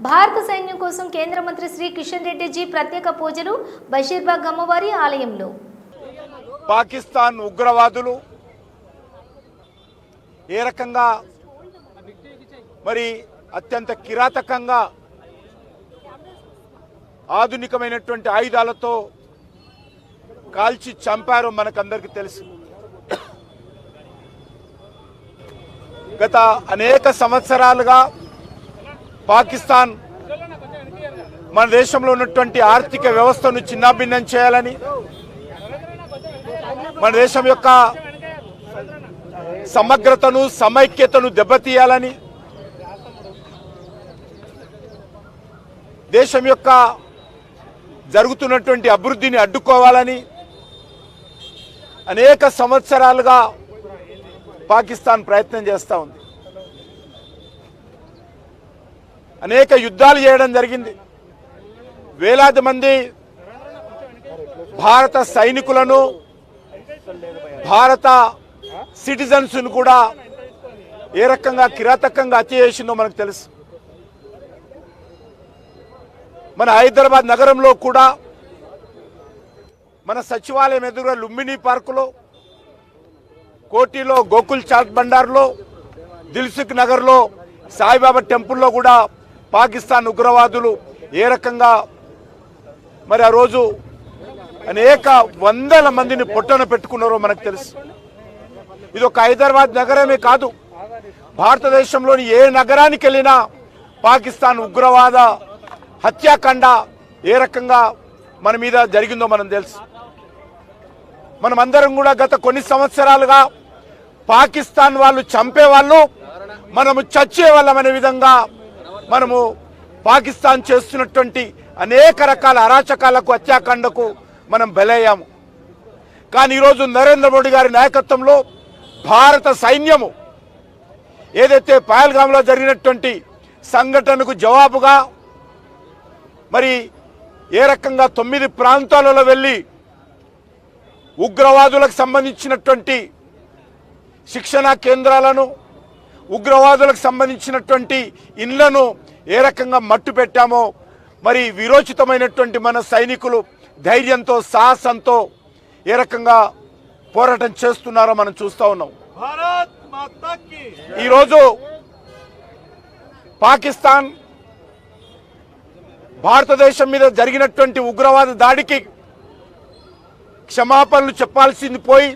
భారత సైన్యం కోసం కేంద్ర మంత్రి శ్రీ కిషన్ రెడ్డి జీ ప్రత్యేక పూజలు బషీర్బాగ్ అమ్మవారి ఆలయంలో. పాకిస్తాన్ ఉగ్రవాదులు ఏ రకంగా మరి అత్యంత కిరాతకంగా ఆధునికమైనటువంటి ఆయుధాలతో కాల్చి చంపారో మనకందరికీ తెలుసు. గత అనేక సంవత్సరాలుగా పాకిస్తాన్ మన దేశంలో ఉన్నటువంటి ఆర్థిక వ్యవస్థను చిన్నాభిన్నం చేయాలని మన దేశం యొక్క సమగ్రతను సమైక్యతను దెబ్బతీయాలని దేశం యొక్క జరుగుతున్నటువంటి అభివృద్ధిని అడ్డుకోవాలని అనేక సంవత్సరాలుగా పాకిస్తాన్ ప్రయత్నం చేస్తూ ఉంది. అనేక యుద్ధాలు చేయడం జరిగింది. వేలాది మంది భారత సైనికులను భారత సిటిజన్స్ను కూడా ఏ రకంగా కిరాతకంగా హత్య చేసిందో మనకు తెలుసు. మన హైదరాబాద్ నగరంలో కూడా మన సచివాలయం ఎదురుగా లుంబిని పార్కులో కోటిలో గోకుల్ చాట్ బండార్లో దిల్సుఖ్ నగర్లో సాయిబాబా టెంపుల్లో కూడా పాకిస్తాన్ ఉగ్రవాదులు ఏ రకంగా మరి ఆ రోజు అనేక వందల మందిని పొట్టన పెట్టుకున్నారో మనకు తెలుసు. ఇది ఒక హైదరాబాద్ నగరమే కాదు. భారతదేశంలోని ఏ నగరానికి వెళ్ళినా పాకిస్తాన్ ఉగ్రవాద హత్యాకాండ ఏ రకంగా మన మీద జరిగిందో మనం తెలుసు. మనం అందరం కూడా గత కొన్ని సంవత్సరాలుగా పాకిస్తాన్ వాళ్ళు చంపే వాళ్ళు మనము చచ్చే వాళ్ళం అనే విధంగా మనము పాకిస్తాన్ చేస్తున్నటువంటి అనేక రకాల అరాచకాలకు హత్యాకాండకు మనం బలయ్యాము. కానీ ఈరోజు నరేంద్ర మోడీ గారి నాయకత్వంలో భారత సైన్యము ఏదైతే పహల్గాంలో జరిగినటువంటి సంఘటనకు జవాబుగా మరి ఏ రకంగా తొమ్మిది ప్రాంతాలలో వెళ్ళి ఉగ్రవాదులకు సంబంధించినటువంటి శిక్షణా కేంద్రాలను ఉగ్రవాదులకు సంబంధించినటువంటి ఇళ్ళను ఏ రకంగా మట్టు పెట్టామో మరి విరోచితమైనటువంటి మన సైనికులు ధైర్యంతో సాహసంతో ఏ రకంగా పోరాటం చేస్తున్నారో మనం చూస్తూ ఉన్నాం. ఈరోజు పాకిస్తాన్ భారతదేశం మీద జరిగినటువంటి ఉగ్రవాద దాడికి క్షమాపణలు చెప్పాల్సింది పోయి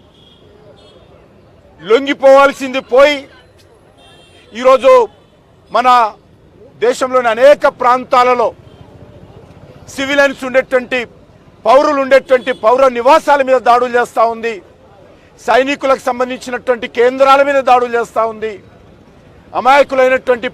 లొంగిపోవాల్సింది పోయి ఈరోజు మన దేశంలోని అనేక ప్రాంతాలలో సివిలైన్స్ ఉండేటువంటి పౌరులు ఉండేటువంటి పౌర నివాసాల మీద దాడులు చేస్తూ ఉంది. సైనికులకు సంబంధించినటువంటి కేంద్రాల మీద దాడులు చేస్తూ ఉంది. అమాయకులైనటువంటి